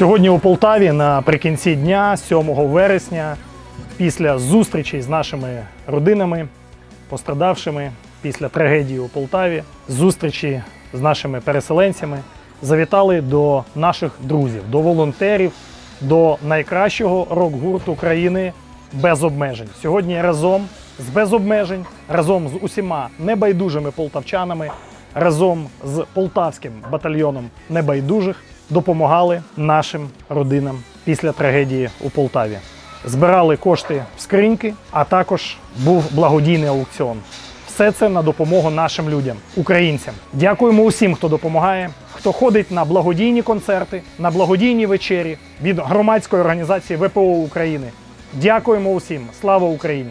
Сьогодні у Полтаві наприкінці дня, 7 вересня, після зустрічей з нашими родинами, пострадавшими після трагедії у Полтаві, зустрічі з нашими переселенцями, завітали до наших друзів, до волонтерів, до найкращого рок-гурту країни без обмежень. Сьогодні разом з без обмежень, разом з усіма небайдужими полтавчанами, разом з полтавським батальйоном небайдужих допомагали нашим родинам після трагедії у Полтаві. Збирали кошти в скриньки, а також був благодійний аукціон. Все це на допомогу нашим людям, українцям. Дякуємо усім, хто допомагає, хто ходить на благодійні концерти, на благодійні вечері від громадської організації ВПО України. Дякуємо усім. Слава Україні!